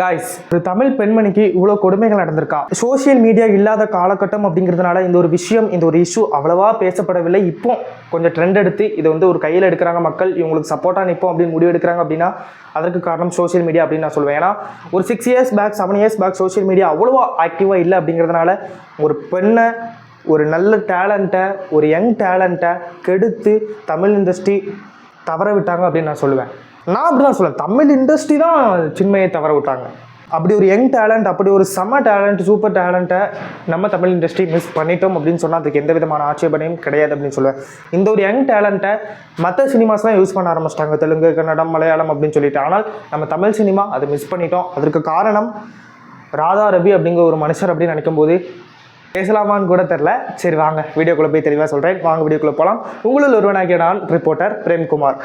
Guys ஒரு தமிழ் பெண்மணிக்கு இவ்வளோ கொடுமைகள் நடந்திருக்கா? சோஷியல் மீடியா இல்லாத காலகட்டம் அப்படிங்கிறதுனால இந்த ஒரு விஷயம் இந்த ஒரு இஷ்யூ அவ்வளவா பேசப்படவில்லை. இப்போ கொஞ்சம் ட்ரெண்ட் எடுத்து இதை வந்து ஒரு கையில் எடுக்கிறாங்க மக்கள். இவங்களுக்கு சப்போர்ட்டாக நிற்போம் அப்படின்னு முடிவு எடுக்கிறாங்க அப்படின்னா அதற்கு காரணம் சோஷியல் மீடியா அப்படின்னு நான் சொல்லுவேன் ஏன்னா ஒரு six years back seven years back social media அவ்வளோவா ஆக்டிவாக இல்லை அப்படிங்கிறதுனால ஒரு பெண்ணை ஒரு நல்ல டேலண்ட்டை ஒரு யங் டேலண்ட்டை கெடுத்து தமிழ் இண்டஸ்ட்ரி தவற விட்டாங்க அப்படின்னு நான் சொல்லுவேன் நான் அப்படி தான் சொல்லுவேன் தமிழ் இண்டஸ்ட்ரி தான் சின்மையை தவற விட்டாங்க. அப்படி ஒரு யங் டேலண்ட் அப்படி ஒரு செம டேலண்ட் சூப்பர் டேலண்ட்டை நம்ம தமிழ் இண்டஸ்ட்ரி மிஸ் பண்ணிட்டோம் அப்படின்னு சொன்னால் அதுக்கு எந்த விதமான ஆட்சேபனையும் கிடையாது அப்படின்னு சொல்லுவேன். இந்த ஒரு யங் டேலண்ட்டை மற்ற சினிமாஸ்லாம் யூஸ் பண்ண ஆரம்பிச்சிட்டாங்க. தெலுங்கு கன்னடம் மலையாளம் அப்படின்னு சொல்லிட்டு. ஆனால் நம்ம தமிழ் சினிமா அதை மிஸ் பண்ணிட்டோம். அதற்கு காரணம் ராதா ரவி அப்படிங்கிற ஒரு மனுஷர் அப்படின்னு நினைக்கும் போது பேசலாமான்னு கூட தெரில சரி வாங்க வீடியோக்குள்ளே போய் தெளிவாக சொல்கிறேன் வாங்க வீடியோக்குள்ளே போகலாம் உங்களில் ஒருவனாகிய நான் ரிப்போர்ட்டர் பிரேம்குமார்.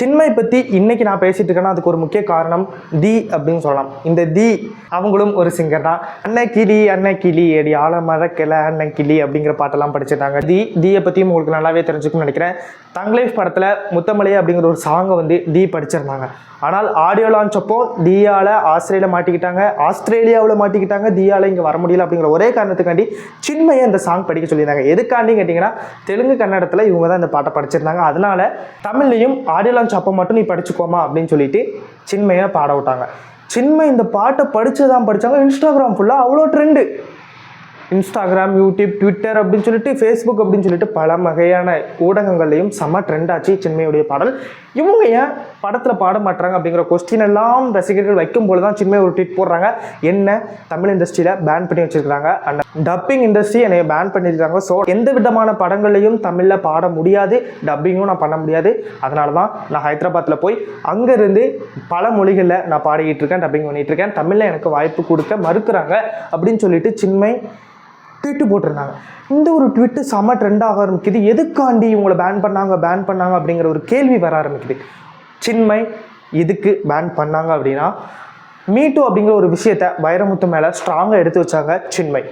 சின்மை பற்றி இன்னைக்கு நான் பேசிட்டு இருக்கேன்னா அதுக்கு ஒரு முக்கிய காரணம் தி அப்படின்னு சொல்லலாம். இந்த தி அவங்களும் ஒரு சிங்கர் தான். அன்னை கிளி அன்னை கிளி அடி ஆழமர கிளை அன்னை கிளி அப்படிங்கிற பாட்டெல்லாம் படிச்சிருந்தாங்க. தி தியை பற்றியும் உங்களுக்கு நல்லாவே தெரிஞ்சுக்கணும்னு நினைக்கிறேன். தங்லைஃப் படத்தில் முத்தமலை அப்படிங்கிற ஒரு சாங்கை வந்து தி படிச்சிருந்தாங்க. ஆனால் ஆடியோ லான்ச் அப்போ தியால ஆஸ்திரேலியா மாட்டிக்கிட்டாங்க. ஆஸ்திரேலியாவில் மாட்டிக்கிட்டாங்க. தியால இங்கே வர முடியல அப்படிங்கிற ஒரே காரணத்துக்காண்டி சின்மையை அந்த சாங் படிக்க சொல்லியிருந்தாங்க. எதுக்காண்டி கேட்டிங்கன்னா தெலுங்கு கன்னடத்தில் இவங்க தான் இந்த பாட்டை படிச்சிருந்தாங்க. அதனால தமிழ்லையும் ஆடியோ லான்ச் அப்போ மட்டும் நீ படிச்சுக்கோமா அப்படின்னு சொல்லிட்டு சின்மையை பாட விட்டாங்க. சின்மை இந்த பாட்டை படிச்சு தான் படித்தாங்க இன்ஸ்டாகிராம் ஃபுல்லாக அவ்வளோ ட்ரெண்டு இன்ஸ்டாகிராம் யூடியூப் ட்விட்டர் அப்படின்னு சொல்லிட்டு ஃபேஸ்புக் அப்படின்னு சொல்லிட்டு பல வகையான ஊடகங்கள்லையும் செம்ம ட்ரெண்ட் ஆச்சு சின்மையுடைய பாடல். இவங்க ஏன் படத்தில் பாட மாட்டுறாங்க அப்படிங்கிற கொஸ்டின் எல்லாம் ரசிகர்கள் வைக்கும் போது தான் சின்மை ஒரு ட்வீட் போடுறாங்க. என்ன? தமிழ் இண்டஸ்ட்ரியில் பேன் பண்ணி வச்சிருக்காங்க அண்ட் டப்பிங் இண்டஸ்ட்ரி என்னை பேன் பண்ணியிருக்காங்க. ஸோ எந்த விதமான படங்களையும் தமிழில் பாட முடியாது. டப்பிங்கும் நான் பண்ண முடியாது. அதனால தான் நான் ஹைதராபாத்தில் போய் அங்கேருந்து பல மொழிகளில் நான் பாடிக்கிட்டு இருக்கேன் டப்பிங் பண்ணிகிட்டு இருக்கேன். தமிழில் எனக்கு வாய்ப்பு கொடுக்க மறுக்கிறாங்க அப்படின்னு சொல்லிட்டு சின்மை ட்விட்டு போட்டிருந்தாங்க. இந்த ஒரு ட்விட்டு செம ட்ரெண்ட் ஆக ஆரம்பிக்குது. எதுக்காண்டி இவங்களை பேன் பண்ணாங்க பேன் பண்ணாங்க அப்படிங்கிற ஒரு கேள்வி வர ஆரம்பிக்குது. சின்மை எதுக்கு பேன் பண்ணாங்க அப்படின்னா மீட்டு அப்படிங்கிற ஒரு விஷயத்த வைரமுத்து மேலே ஸ்ட்ராங்காக எடுத்து வச்சாங்க சின்மை.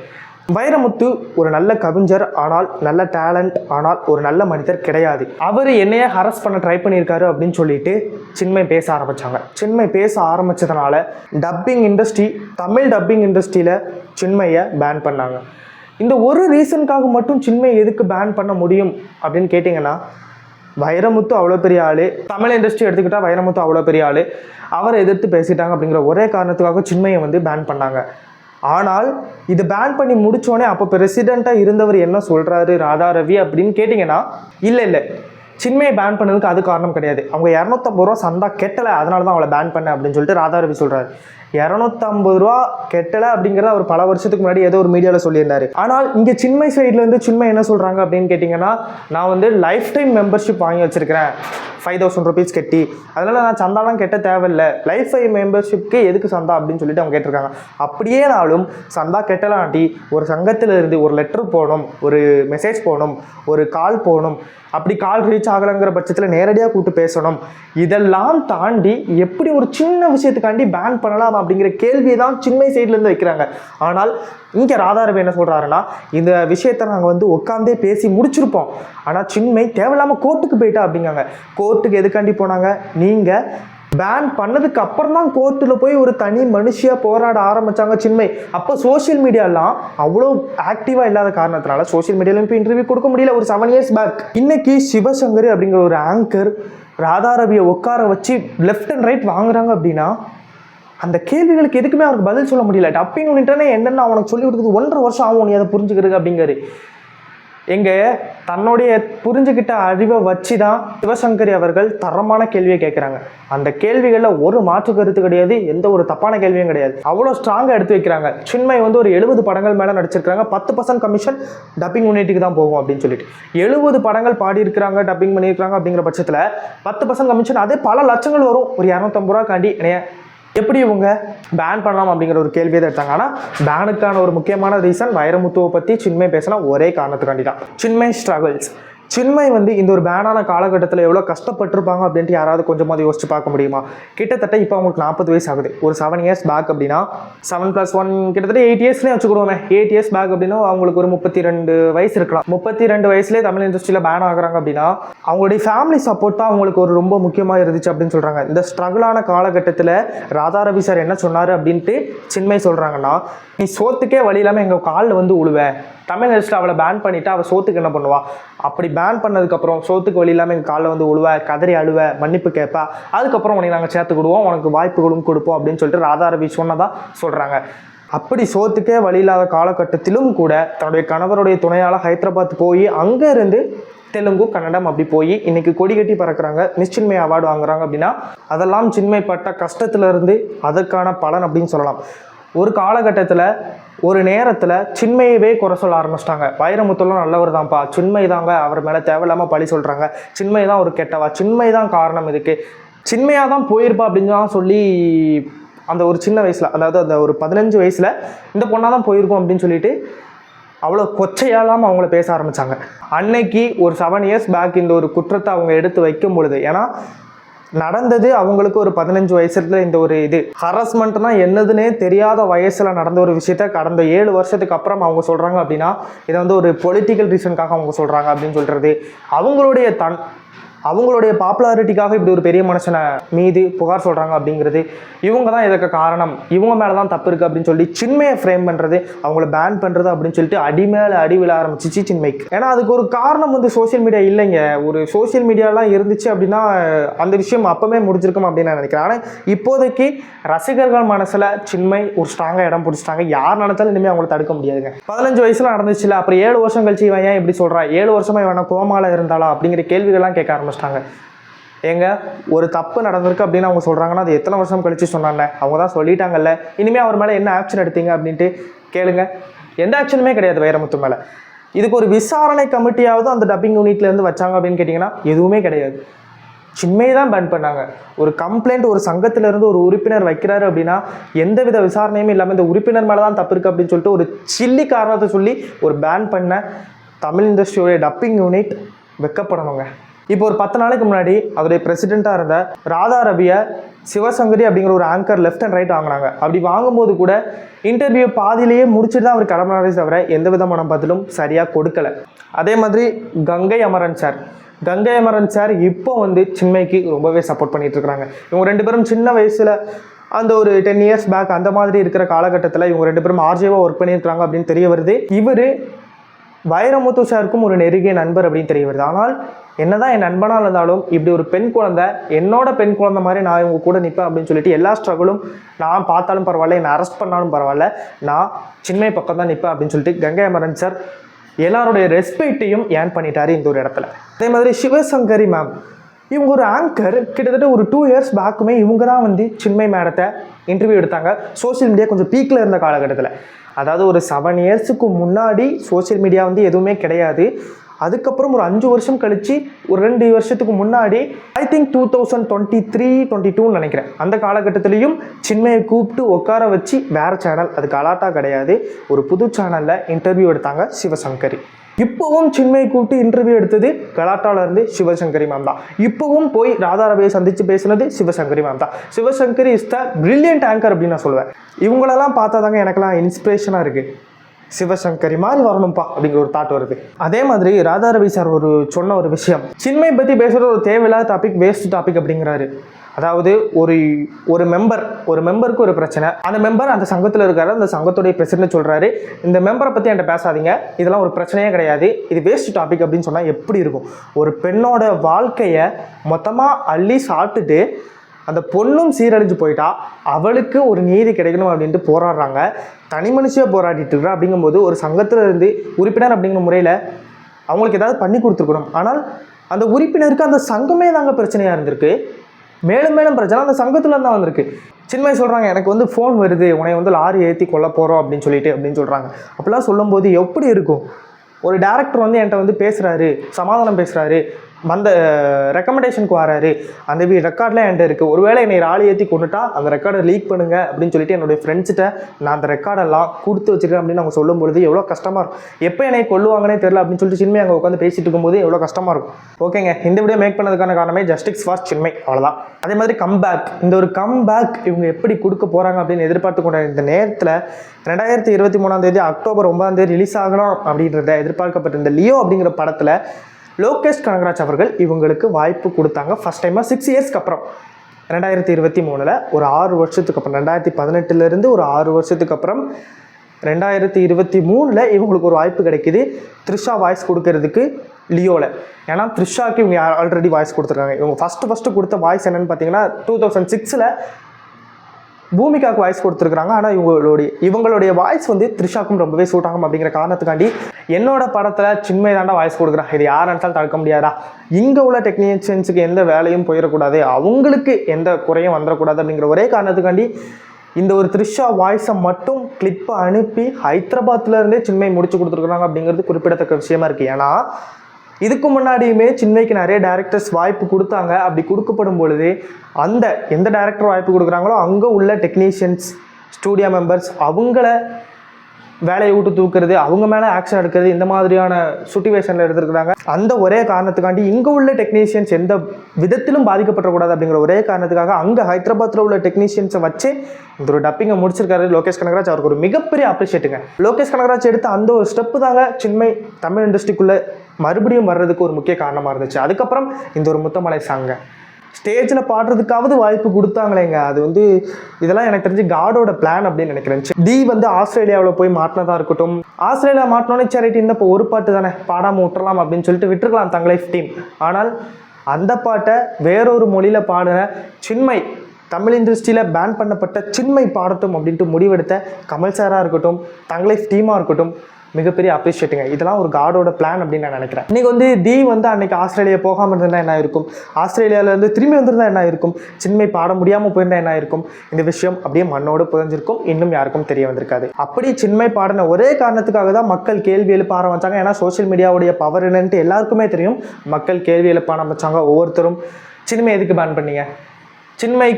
வைரமுத்து ஒரு நல்ல கவிஞர் ஆனால் நல்ல டேலண்ட் ஆனால் ஒரு நல்ல மனிதர் கிடையாது. அவர் என்னையே ஹரஸ் பண்ண ட்ரை பண்ணியிருக்காரு அப்படின்னு சொல்லிட்டு சின்மை பேச ஆரம்பித்தாங்க சின்மை பேச ஆரம்பித்ததுனால டப்பிங் இண்டஸ்ட்ரி தமிழ் டப்பிங் இண்டஸ்ட்ரியில் சின்மையை பேன் பண்ணாங்க. இந்த ஒரு ரீசனுக்காக மட்டும் சின்மை எதுக்கு பேன் பண்ண முடியும் அப்படின்னு கேட்டிங்கன்னா வைரமுத்து அவ்வளோ பெரிய ஆள். தமிழ் இண்டஸ்ட்ரி எடுத்துக்கிட்டால் வைரமுத்து அவ்வளோ பெரிய ஆள். அவரை எதிர்த்து பேசிட்டாங்க அப்படிங்கிற ஒரே காரணத்துக்காக சின்மையை வந்து பேன் பண்ணாங்க. ஆனால் இது பேன் பண்ணி முடித்தோடனே அப்போ பிரசிடெண்ட்டாக இருந்தவர் என்ன சொல்கிறாரு ராதா ரவி அப்படின்னு கேட்டிங்கன்னா இல்லை இல்லை. சின்மையை பேன் பண்ணதுக்கு அது காரணம் கிடையாது. அவங்க இரநூத்தம்பது ரூபா சந்தா கெட்டலை அதனால தான் அவளை பேன் பண்ணேன் அப்படின்னு சொல்லிட்டு ராதா ரவி சொல்கிறாரு இரநூத்தம்பது ரூபா கெட்டலை அப்படிங்கிறத அவர் பல வருஷத்துக்கு முன்னாடி ஏதோ ஒரு மீடியாவில் சொல்லியிருந்தாரு. ஆனால் இங்கே சின்மை சைட்லேருந்து சின்மை என்ன சொல்கிறாங்க அப்படின்னு கேட்டிங்கன்னா நான் வந்து லைஃப் டைம் மெம்பர்ஷிப் வாங்கி வச்சிருக்கிறேன். ஃபைவ் தௌசண்ட் ருபீஸ் கட்டி. அதனால் நான் சந்தாலாம் கெட்ட தேவையில்லை. லைஃப் டைம் மெம்பர்ஷிப்க்கு எதுக்கு சந்தா அப்படின்னு சொல்லிட்டு அவங்க கேட்டிருக்காங்க. அப்படியே நாளும் சந்தா கெட்டலாண்டி ஒரு சங்கத்தில் இருந்து ஒரு லெட்டர் போகணும் ஒரு மெசேஜ் போகணும் ஒரு கால் போகணும். அப்படி கால் ரீச் ஆகலைங்கிற பட்சத்தில் நேரடியாக கூப்பிட்டு பேசணும். இதெல்லாம் தாண்டி எப்படி ஒரு சின்ன விஷயத்துக்காண்டி பேன் பண்ணலாம் அப்படிங்கிற கேள்வியை தான் சின்மை சைட்லேருந்து வைக்கிறாங்க. ஆனால் இங்கே ராதாரவி என்ன சொல்கிறாருன்னா இந்த விஷயத்தை நாங்கள் வந்து உட்காந்தே பேசி முடிச்சிருப்போம். ஆனால் சின்மை தேவையில்லாமல் கோர்ட்டுக்கு போயிட்டா அப்படிங்காங்க. கோர்ட்டுக்கு எதுக்காண்டி போனாங்க? நீங்கள் பேன் பண்ணதுக்கு அப்புறம் தான் கோர்ட்டில் போய் ஒரு தனி மனுஷியாக போராட ஆரம்பித்தாங்க சின்மை. அப்போ சோஷியல் மீடியாலாம் அவ்வளோ ஆக்டிவாக இல்லாத காரணத்தினால சோஷியல் மீடியாலையும் இப்போ இன்டர்வியூ கொடுக்க முடியல. ஒரு செவன் இயர்ஸ் பேக் இன்னைக்கு சிவசங்கர் அப்படிங்கிற ஒரு ஆங்கர் ராதாரவியை உட்கார வச்சு லெஃப்ட் அண்ட் ரைட் வாங்குறாங்க அப்படின்னா அந்த கேள்விகளுக்கு எதுக்குமே அவருக்கு பதில் சொல்ல முடியல. டப்பிங் யூனிட்டானே என்னென்னு அவனுக்கு சொல்லி கொடுக்குறது ஒன்றரை வருஷம் ஆகும் நீ அதை புரிஞ்சுக்கிறது அப்படிங்கிறது எங்க தன்னுடைய புரிஞ்சுக்கிட்ட அறிவை வச்சு தான் சிவசங்கரி அவர்கள் தரமான கேள்வியை கேட்குறாங்க. அந்த கேள்விகளில் ஒரு மாற்று கருத்து கிடையாது எந்த ஒரு தப்பான கேள்வியும் கிடையாது. அவ்வளோ ஸ்ட்ராங்காக எடுத்து வைக்கிறாங்க. சின்மை வந்து ஒரு எழுபது படங்கள் மேலே நடிச்சிருக்காங்க பத்து பர்சன்ட் கமிஷன் டப்பிங் யூனிட்டுக்கு தான் போகும் அப்படின்னு சொல்லிட்டு. எழுபது படங்கள் பாடியிருக்கிறாங்க டப்பிங் பண்ணியிருக்காங்க அப்படிங்கிற பட்சத்தில் பத்து பர்சன்ட் கமிஷன் அதே பல லட்சங்கள் வரும். ஒரு இரநூத்தம்பது ரூபா காண்டி என்னைய எப்படி இவங்க பேன் பண்ணலாம் அப்படிங்கிற ஒரு கேள்வியை தான் எடுத்தாங்க. ஆனால் பேனுக்கான ஒரு முக்கியமான ரீசன் வைரமுத்துவை பற்றி சின்மை பேசினா ஒரே காரணத்துக்காண்டி தான் சின்மை ஸ்ட்ரகிள்ஸ் சின்மய் வந்து இந்த ஒரு பேனான காலகட்டத்தில் எவ்வளோ கஷ்டப்பட்டிருப்பாங்க அப்படின்ட்டு யாராவது கொஞ்சமாவது யோசிச்சு பார்க்க முடியுமா? கிட்டத்தட்ட இப்போ அவங்களுக்கு நாற்பது வயசு ஆகுது. ஒரு செவன் இயர்ஸ் பேக் அப்படின்னா செவன் ப்ளஸ் ஒன் கிட்டத்தட்ட எயிட் இயர்ஸ்லேயே வச்சுக்கிடுவோமே. எயிட் இயர்ஸ் பேக் அப்படின்னா அவங்களுக்கு ஒரு முப்பத்தி ரெண்டு வயசு இருக்கலாம். முப்பத்தி ரெண்டு வயசுலேயே தமிழ் இண்டஸ்ட்ரியில் பேன் ஆகுறாங்க அப்படின்னா அவங்களுடைய ஃபேமிலி சப்போர்ட் தான் அவங்களுக்கு ஒரு ரொம்ப முக்கியமாக இருந்துச்சு அப்படின்னு சொல்கிறாங்க இந்த ஸ்ட்ரகிளான காலகட்டத்தில் ராதா ரவி சார் என்ன சொன்னார் அப்படின்ட்டு சின்மை சொல்கிறாங்கன்னா நீ சோத்துக்கே வழி இல்லாமல் எங்கள் காலில் வந்து உழுவேன் தமிழ் இண்டஸ்ட்ரியில் அவளை பேன் பண்ணிவிட்டு அவள் சோத்துக்கு என்ன பண்ணுவா? அப்படி பேன் பண்ணதுக்கப்புறம் சோத்துக்கு வழி இல்லாமல் எங்கள் காலில் வந்து உழுவ கதறி அழுவ மன்னிப்பு கேட்பா அதுக்கப்புறம் உனக்கு நாங்கள் சேர்த்துக்கிடுவோம் உனக்கு வாய்ப்புகளும் கொடுப்போம் அப்படின்னு சொல்லிட்டு ராதா ரவி சொன்னதாக சொல்கிறாங்க அப்படி சோத்துக்கே வழி இல்லாத காலகட்டத்திலும் கூட தன்னுடைய கணவருடைய துணையால் ஹைதராபாத் போய் அங்கே இருந்து தெலுங்கு கன்னடம் அப்படி போய் இன்னைக்கு கொடி கட்டி பறக்குறாங்க நிச்சின்மை அவார்டு வாங்குறாங்க அப்படின்னா அதெல்லாம் சின்மை பட்ட இருந்து அதற்கான பலன் அப்படின்னு சொல்லலாம். ஒரு காலகட்டத்தில் ஒரு நேரத்தில் சின்மையவே குறை சொல்ல ஆரம்பிச்சிட்டாங்க. வைரமுத்துலாம் நல்லவர் தான்ப்பா சின்மை தாங்க அவர் மேலே தேவையில்லாமல் பழி சொல்கிறாங்க சின்மை தான் ஒரு கெட்டவா? சின்மை தான் காரணம் இதுக்கு சின்மையாக தான் போயிருப்பா அப்படின்னு தான் சொல்லி அந்த ஒரு சின்ன வயசில் அதாவது அந்த ஒரு பதினஞ்சு வயசில் இந்த பொண்ணாக தான் போயிருக்கோம் அப்படின்னு சொல்லிட்டு அவ்வளோ கொச்சையாலாம் அவங்கள பேச ஆரம்பித்தாங்க அன்னைக்கு ஒரு செவன் இயர்ஸ் பேக் இந்த ஒரு குற்றத்தை அவங்க எடுத்து வைக்கும் பொழுது ஏன்னா நடந்தது அவங்களுக்கு ஒரு பதினஞ்சு வயசுல இந்த ஒரு இது. ஹரஸ்மெண்ட்னா என்னதுன்னே தெரியாத வயசுல நடந்த ஒரு விஷயத்த கடந்த ஏழு வருஷத்துக்கு அப்புறம் அவங்க சொல்றாங்க அப்படின்னா இதை வந்து ஒரு பொலிட்டிக்கல் ரீசனுக்காக அவங்க சொல்றாங்க அப்படின்னு சொல்றது. அவங்களுடைய தன் அவங்களுடைய பாப்புலாரிட்டிக்காக இப்படி ஒரு பெரிய மனுஷனை மீது புகார் சொல்கிறாங்க அப்படிங்கிறது இவங்க தான் இதற்கு காரணம். இவங்க மேலே தான் தப்பு இருக்குது அப்படின்னு சொல்லி சின்மையை ஃப்ரேம் பண்ணுறது அவங்கள பேன் பண்ணுறது அப்படின்னு சொல்லிட்டு அடி மேலே அடி விழ ஆரம்பிச்சிச்சு சின்மைக்கு. ஏன்னா அதுக்கு ஒரு காரணம் வந்து சோஷியல் மீடியா இல்லைங்க. ஒரு சோஷியல் மீடியாலாம் இருந்துச்சு அப்படின்னா அந்த விஷயம் அப்போவே முடிஞ்சிருக்கும் அப்படின்னு நான் நினைக்கிறேன். ஆனால் இப்போதைக்கு ரசிகர்கள் மனசில் சின்மை ஒரு ஸ்ட்ராங்காக இடம் பிடிச்சிட்டாங்க. யார் நினைச்சாலும் இனிமேல் அவங்கள தடுக்க முடியாதுங்க. பதினஞ்சு வயசில் நடந்துச்சுல அப்புறம் ஏழு வருஷம் கழிச்சு இவன் ஏன் இப்படி சொல்கிறான் ஏழு வருஷமா இவன் கோமால இருந்தாளா? அப்படிங்கிற கேள்விகள்லாம் கேட்க ஆரம்பிச்சிட்டாங்க. ஏங்க ஒரு தப்பு நடந்திருக்கு அப்படின்னு அவங்க சொல்கிறாங்கன்னா அது எத்தனை வருஷம் கழித்து சொன்னாங்க? அவங்க தான் சொல்லிட்டாங்கல்ல. இனிமேல் அவர் மேலே என்ன ஆக்ஷன் எடுத்தீங்க அப்படின்ட்டு கேளுங்க. எந்த ஆக்ஷனுமே கிடையாது வைரமுத்து மேலே. இதுக்கு ஒரு விசாரணை கமிட்டியாவது அந்த டப்பிங் யூனிட்லேருந்து வச்சாங்க அப்படின்னு கேட்டிங்கன்னா எதுவுமே கிடையாது. சின்மையை தான் பேன் பண்ணாங்க. ஒரு கம்ப்ளைண்ட் ஒரு சங்கத்திலேருந்து ஒரு உறுப்பினர் வைக்கிறாரு அப்படின்னா எந்தவித விசாரணையுமே இல்லாமல் இந்த உறுப்பினர் மேலே தான் தப்பு இருக்குது அப்படின்னு சொல்லிட்டு ஒரு சில்லி காரணத்தை சொல்லி ஒரு பேன் பண்ண தமிழ் இண்டஸ்ட்ரியோடைய டப்பிங் யூனிட் வெக்கப்படணுங்க. இப்போ ஒரு பத்து நாளைக்கு முன்னாடி அதோடைய பிரசிடெண்ட்டாக இருந்த ராதா ரவியை சிவசங்கரி அப்படிங்கிற ஒரு ஆங்கர் லெஃப்ட் அண்ட் ரைட் வாங்கினாங்க. அப்படி வாங்கும்போது கூட இன்டர்வியூ பாதியிலேயே முடிச்சுட்டு தான் அவர் கிளம்பினாரே தவிர எந்த விதமான பதிலும் சரியாக கொடுக்கல. அதே மாதிரி கங்கை அமரன் சார் கங்கை அமரன் சார் இப்போ வந்து சின்மைக்கு ரொம்பவே சப்போர்ட் பண்ணிட்டு இருக்கிறாங்க இவங்க ரெண்டு பேரும் சின்ன வயசில் அந்த ஒரு டென் இயர்ஸ் பேக் அந்த மாதிரி இருக்கிற காலகட்டத்தில் இவங்க ரெண்டு பேரும் ஆர்ஜேவாக ஒர்க் பண்ணியிருக்காங்க அப்படின்னு தெரிய வருது. இவர் வைரமுத்து சாருக்கும் ஒரு நெருங்கிய நண்பர் அப்படின்னு தெரிய வருது. ஆனால் என்னதான் என் நண்பனாக இருந்தாலும் இப்படி ஒரு பெண் குழந்தை என்னோட பெண் குழந்தை மாதிரி நான் இவங்க கூட நிற்பேன் அப்படின்னு சொல்லிட்டு எல்லா ஸ்ட்ரகிளும் நான் பார்த்தாலும் பரவாயில்ல என்னை அரெஸ்ட் பண்ணாலும் பரவாயில்ல நான் சின்மை பக்கம் தான் நிற்பேன் அப்படின்னு சொல்லிட்டு கங்கை அமரன் சார் எல்லாருடைய ரெஸ்பெக்டையும் ஏர்ன் பண்ணிட்டாரு இந்த ஒரு இடத்துல. அதே மாதிரி சிவசங்கரி மேம் இவங்க ஒரு ஆங்கர் கிட்டத்தட்ட ஒரு டூ இயர்ஸ் பேக்குமே இவங்க தான் வந்து சின்மை மேடத்தை இன்டர்வியூ எடுத்தாங்க. சோஷியல் மீடியா கொஞ்சம் பீக்கில் இருந்த காலகட்டத்தில். அதாவது ஒரு செவன் இயர்ஸுக்கு முன்னாடி சோஷியல் மீடியா வந்து எதுவுமே கிடையாது. அதுக்கப்புறம் ஒரு அஞ்சு வருஷம் கழிச்சு ஒரு ரெண்டு வருஷத்துக்கு முன்னாடி I think two thousand twenty three twenty டூன்னு நினைக்கிறேன். அந்த காலகட்டத்திலையும் சின்மையை கூப்பிட்டு உட்கார வச்சு வேறு சேனல் அது கலாட்டா கிடையாது. ஒரு புது சேனலில் இன்டர்வியூ எடுத்தாங்க சிவசங்கரி. இப்போவும் சின்மை கூப்பிட்டு இன்டர்வியூ எடுத்தது கலாட்டால இருந்து சிவசங்கரி மேம் தான். இப்போவும் போய் ராதாரவியை சந்திச்சு பேசினது சிவசங்கரி மேம் தான். Sivasankari is the brilliant anchor அப்படின்னு நான் சொல்லுவேன். இவங்களெல்லாம் பார்த்தா தாங்க எனக்கெல்லாம் இன்ஸ்பிரேஷனாக இருக்குது சிவசங்கரி மாதிரி வரணும்ப்பா அப்படிங்கிற ஒரு தாட் வருது. அதே மாதிரி ராதாரவி சார் ஒரு சொன்ன ஒரு விஷயம். சின்மை பற்றி பேசுகிற ஒரு தேவையில்லாத டாபிக் வேஸ்ட் டாபிக் அப்படிங்கிறாரு. அதாவது ஒரு ஒரு மெம்பர் ஒரு மெம்பருக்கு ஒரு பிரச்சனை. அந்த மெம்பர் அந்த சங்கத்தில் இருக்காரு அந்த சங்கத்துடைய பிரசிடண்ட் சொல்கிறாரு இந்த மெம்பரை பற்றி என்கிட்ட பேசாதீங்க இதெல்லாம் ஒரு பிரச்சனையே கிடையாது இது வேஸ்ட் டாபிக் அப்படின்னு சொன்னால் எப்படி இருக்கும்? ஒரு பெண்ணோட வாழ்க்கையை மொத்தமாக அள்ளி சாப்பிட்டுட்டு அந்த பொண்ணும் சீரழிஞ்சு போயிட்டா அவளுக்கு ஒரு நீதி கிடைக்கணும் அப்படின்ட்டு போராடுறாங்க. தனி மனுஷியாக போராடிட்டு இருக்கிறா அப்படிங்கும்போது ஒரு சங்கத்தில் இருந்து உறுப்பினர் அப்படிங்கிற முறையில் அவங்களுக்கு ஏதாவது பண்ணி கொடுத்துருக்கணும். ஆனால் அந்த உறுப்பினருக்கு அந்த சங்கமே தாங்க பிரச்சனையாக இருந்திருக்கு. மேலும் மேலும் பிரச்சனை. அந்த சங்கத்துல தான் வந்திருக்கு சின்மை சொல்கிறாங்க எனக்கு வந்து ஃபோன் வருது. உன்னை வந்து லாரி ஏற்றி கொல்ல போகிறோம் அப்படின்னு சொல்லிட்டு அப்படின்னு சொல்கிறாங்க அப்படிலாம் சொல்லும்போது எப்படி இருக்கும்? ஒரு டேரக்டர் வந்து என்கிட்ட வந்து பேசுகிறாரு சமாதானம் பேசுகிறாரு அந்த ரெக்கமெண்டேஷனுக்கு வராரு. அந்த ரெக்கார்ட்லாம் என்கிட்ட இருக்குது ஒருவேளை என்னை ஆள் ஏற்றி கொண்டுட்டா அந்த ரெக்கார்டை லீக் பண்ணுங்க அப்படின்னு சொல்லிட்டு என்னுடைய ஃப்ரெண்ட்ஸ்கிட்ட நான் அந்த ரெக்கார்டெல்லாம் கொடுத்து வச்சிருக்கேன் அப்படின்னு அவங்க சொல்லும் பொழுது எவ்வளோ கஷ்டமாக இருக்கும். எப்போ என்னை கொள்ளுவாங்கன்னே தெரில அப்படின்னு சொல்லிட்டு சின்மை அங்கே உட்காந்து பேசிட்டு இருக்கும்போது எவ்வளோ கஷ்டமாக இருக்கும். ஓகேங்க இந்த வீடியோ மேக் பண்ணதுக்கான காரணமே ஜஸ்டிக்ஸ் ஃபார் சின்மை அவ்வளோதான் அதே மாதிரி கம்பேக் இந்த ஒரு கம்பேக் இவங்க எப்படி கொடுக்க போகிறாங்க அப்படின்னு எதிர்பார்த்து கொண்ட இந்த நேரத்தில் ரெண்டாயிரத்தி இருபத்தி மூணாம் தேதி அக்டோபர் ஒன்பதாம் தேதி ரிலீஸ் ஆகணும் அப்படின்றத எதிர்பார்க்கப்பட்ட இந்த லியோ அப்படிங்கிற படத்தில் லோகேஷ் கனகராஜ் அவர்கள் இவங்களுக்கு வாய்ப்பு கொடுத்தாங்க. ஃபஸ்ட் டைமாக சிக்ஸ் இயர்ஸ்க்கு அப்புறம். ரெண்டாயிரத்தி இருபத்தி மூணில் ஒரு ஆறு வருஷத்துக்கு அப்புறம் ரெண்டாயிரத்தி பதினெட்டுலேருந்து ஒரு ஆறு வருஷத்துக்கு அப்புறம் ரெண்டாயிரத்தி இருபத்தி மூணில் இவங்களுக்கு ஒரு வாய்ப்பு கிடைக்குது. த்ரிஷா வாய்ஸ் கொடுக்கறதுக்கு லியோவில் ஏன்னா த்ரிஷாவுக்கு இவங்க ஆல்ரெடி வாய்ஸ் கொடுத்துருக்காங்க. இவங்க ஃபஸ்ட்டு ஃபஸ்ட்டு கொடுத்த வாய்ஸ் என்னன்னு பார்த்தீங்கன்னா டூ தௌசண்ட் சிக்ஸில் பூமிகாவுக்கு வாய்ஸ் கொடுத்துருக்காங்க ஆனால் இவங்களுடைய இவங்களுடைய வாய்ஸ் வந்து த்ரிஷாக்கும் ரொம்பவே சூட் ஆகும் அப்படிங்கிற காரணத்துக்காண்டி என்னோட படத்தில் சின்மை தாண்டா வாய்ஸ் கொடுக்குறான். இது யார் நினச்சாலும் தடுக்க முடியாதா இங்கே உள்ள டெக்னீஷியன்ஸுக்கு எந்த வேலையும் போயிடக்கூடாது. அவங்களுக்கு எந்த குறையும் வந்துடக்கூடாது அப்படிங்கிற ஒரே காரணத்துக்காண்டி இந்த ஒரு த்ரிஷா வாய்ஸை மட்டும் கிளிப்பை அனுப்பி ஹைதராபாத்லேருந்தே சின்மை முடிச்சு கொடுத்துருக்குறாங்க அப்படிங்கிறது குறிப்பிடத்தக்க விஷயமா இருக்குது ஏன்னா இதுக்கு முன்னாடியுமே சின்மைக்கு நிறைய டேரக்டர்ஸ் வாய்ப்பு கொடுத்தாங்க. அப்படி கொடுக்கப்படும் பொழுது அந்த எந்த டேரக்டர் வாய்ப்பு கொடுக்குறாங்களோ அங்கே உள்ள டெக்னீஷியன்ஸ் ஸ்டூடியோ மெம்பர்ஸ் அவங்கள வேலையை விட்டு தூக்குறது அவங்க மேலே ஆக்ஷன் எடுக்கிறது இந்த மாதிரியான சுச்சுவேஷனில் எடுத்துருக்குறாங்க. அந்த ஒரே காரணத்துக்காண்டி இங்கே உள்ள டெக்னீஷியன்ஸ் எந்த விதத்திலும் பாதிக்கப்படக்கூடாது அப்படிங்கிற ஒரே காரணத்துக்காக அங்கே ஹைதராபாத்தில் உள்ள டெக்னீஷியன்ஸை வச்சு இந்த ஒரு டப்பிங்கை முடிச்சிருக்காரு லோகேஷ் கனகராஜ். அவருக்கு ஒரு மிகப்பெரிய அப்ரிஷியேட்டுங்க லோகேஷ் கனகராஜ் எடுத்த அந்த ஒரு ஸ்டெப்பு தாங்க சின்மை தமிழ் இண்டஸ்ட்ரிக்குள்ளே மறுபடியும் வர்றதுக்கு ஒரு முக்கிய காரணமாக இருந்துச்சு. அதுக்கப்புறம் இந்த ஒரு முத்தமலை சாங்க ஸ்டேஜில் பாடுறதுக்காவது வாய்ப்பு கொடுத்தாங்களேங்க. அது வந்து இதெல்லாம் எனக்கு தெரிஞ்சு காடோட பிளான் அப்படின்னு நினைக்கிறேன். டி வந்து ஆஸ்திரேலியாவில் போய் மாட்டினதாக இருக்கட்டும். ஆஸ்திரேலியா மாட்டினோன்னே சேரிட்டி இந்த இப்போ ஒரு பாட்டு தானே பாடாமல் விட்டுறலாம் அப்படின்னு சொல்லிட்டு விட்டுருக்கலாம் தங்க லைஃப் டீம் ஆனால் அந்த பாட்டை வேறொரு மொழியில் பாடின சின்மை தமிழ் இண்டஸ்ட்ரியில் பேன் பண்ணப்பட்ட சின்மை பாடட்டும் அப்படின்ட்டு முடிவெடுத்த கமல் சாராக இருக்கட்டும் தங்க லைஃப் டீமாக இருக்கட்டும் மிகப்பெரிய அப்ரிஷியேட்டுங்க இதெல்லாம் ஒரு காடோட பிளான் அப்படின்னு நான் நினைக்கிறேன். இன்றைக்கி வந்து தி வந்து அன்னைக்கு ஆஸ்திரேலியா போகாமல் இருந்தால் என்ன இருக்கும் ஆஸ்திரேலியாவிலேருந்து திரும்பி வந்திருந்தா என்ன இருக்கும் சின்மை பாட முடியாமல் போயிருந்தால் என்ன இருக்கும் இந்த விஷயம் அப்படியே மண்ணோடு புதஞ்சிருக்கும். இன்னும் யாருக்கும் தெரிய வந்திருக்காது. அப்படி சின்மை பாடின ஒரே காரணத்துக்காக தான் மக்கள் கேள்வி எழுப்ப ஆரம்பித்தாங்க ஏன்னா சோஷியல் மீடியாவுடைய பவர் என்னன்ட்டு எல்லாருக்குமே தெரியும். மக்கள் கேள்வி எழுப்ப ஆரம்பித்தாங்க ஒவ்வொருத்தரும் சின்மை எதுக்கு பேன் பண்ணீங்க? சின்மை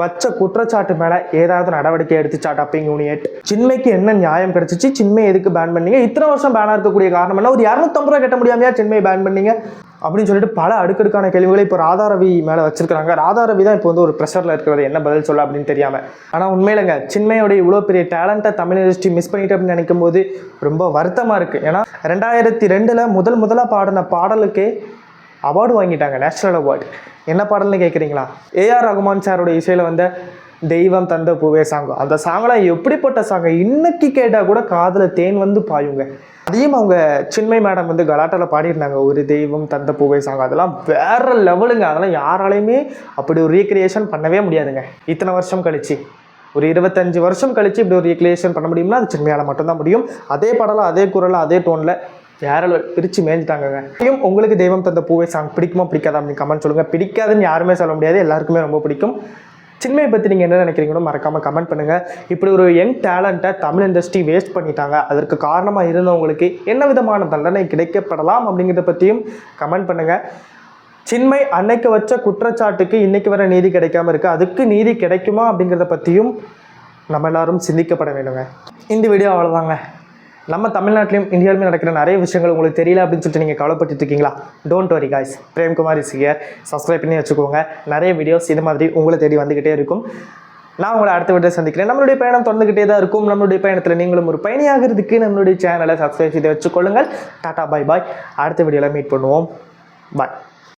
வச்ச குற்றச்சாட்டு மேலே ஏதாவது நடவடிக்கை எடுத்துச்சா அப்பிங் யூனியட் சின்மைக்கு என்ன நியாயம் கிடைச்சிச்சு? சின்மை எதுக்கு பேன் பண்ணீங்க? இத்தனை வருஷம் பேனாக இருக்கக்கூடிய காரணம் என்ன? ஒரு இரநூத்தம்பது ரூபா கட்ட முடியாமையா சின்மை பேன் பண்ணீங்க? அப்படின்னு சொல்லிட்டு பல அடுக்கடுக்கான கேள்விகளை இப்போ ராதாரவி மேலே வச்சிருக்காங்க ராதாரவி தான் இப்போ வந்து ஒரு ப்ரெஷரில் இருக்கிறது. என்ன பதில் சொல்ல அப்படின்னு தெரியாமல் ஆனால் உண்மையிலங்க சின்மையோடைய இவ்வளோ பெரிய டேலண்ட்டை தமிழ் இண்டஸ்ட்ரி மிஸ் பண்ணிட்டு அப்படின்னு நினைக்கும் போது ரொம்ப வருத்தமாக இருக்குது ஏன்னா ரெண்டாயிரத்தி ரெண்டில் முதல் முதலாக பாடின பாடலுக்கே அவார்டு வாங்கிட்டாங்க நேஷ்னல் அவார்டு. என்ன பாடல்னு கேட்குறீங்களா ஏஆர் ரகுமான் சாரோட இசையில் வந்த தெய்வம் தந்த பூவே சாங் அந்த சாங்கெலாம் எப்படிப்பட்ட சாங் இன்னைக்கு கேட்டால் கூட காதில் தேன் வந்து பாயுங்க. அதையும் அவங்க சின்மை மேடம் வந்து கலாட்டாவில் பாடியிருந்தாங்க. ஒரு தெய்வம் தந்த பூவே சாங் அதெல்லாம் வேற லெவலுங்க அதெல்லாம் யாராலையுமே அப்படி ஒரு ரீக்ரியேஷன் பண்ணவே முடியாதுங்க. இத்தனை வருஷம் கழிச்சு. ஒரு இருபத்தஞ்சு வருஷம் கழிச்சு இப்படி ஒரு ரீக்ரியேஷன் பண்ண முடியும்னா அது சின்மையால் மட்டும்தான் முடியும். அதே படலாம் அதே குரலாக அதே டோனில் வேற பிரித்து மேய்ஞ்சிட்டாங்க இதையும் உங்களுக்கு தெய்வம் தந்த பூவை சாங் பிடிக்குமா பிடிக்காதா அப்படின்னு கமெண்ட் சொல்லுங்கள் பிடிக்காதுன்னு யாருமே சொல்ல முடியாது. எல்லாருக்குமே ரொம்ப பிடிக்கும். சின்மையை பற்றி நீங்கள் என்ன நினைக்கிறீங்களோ மறக்காமல் கமெண்ட் பண்ணுங்கள் இப்படி ஒரு யங் டேலண்ட்டை தமிழ் இண்டஸ்ட்ரி வேஸ்ட் பண்ணிட்டாங்க. அதற்கு காரணமாக இருந்தவங்களுக்கு என்ன விதமான தண்டனை கிடைக்கப்படலாம் அப்படிங்கிறத பற்றியும் கமெண்ட் பண்ணுங்கள் சின்மை அன்னைக்கு வச்ச குற்றச்சாட்டுக்கு இன்னைக்கு வர நீதி கிடைக்காம இருக்கு. அதுக்கு நீதி கிடைக்குமா அப்படிங்கிறத பற்றியும் நம்ம எல்லாரும் சிந்திக்கப்பட வேண்டுங்க. இந்த வீடியோ அவ்வளோதாங்க நம்ம தமிழ்நாட்டிலும் இந்தியாவிலுமே நடக்கிற நிறைய விஷயங்கள் உங்களுக்கு தெரியல அப்படின்னு சொல்லிட்டு நீங்கள் கவலைப்பட்டு இருக்கீங்களா? Don't worry guys Premkumar is here subscribe பண்ணி வச்சுக்கோங்க. நிறைய வீடியோஸ் இது மாதிரி உங்களை தேடி வந்துக்கிட்டே இருக்கும். நான் உங்களை அடுத்த வீடியோ சந்திக்கிறேன். நம்மளுடைய பயணம் தொடர்ந்துகிட்டே தான் இருக்கும். நம்மளுடைய பயணத்தில் நீங்களும் ஒரு பயணியாகிறதுக்கு நம்மளுடைய சேனலை சப்ஸ்கிரைப் செய்து வச்சுக்கொள்ளுங்கள். டாட்டா பாய் பாய் அடுத்த வீடியோவில் மீட் பண்ணுவோம். பாய்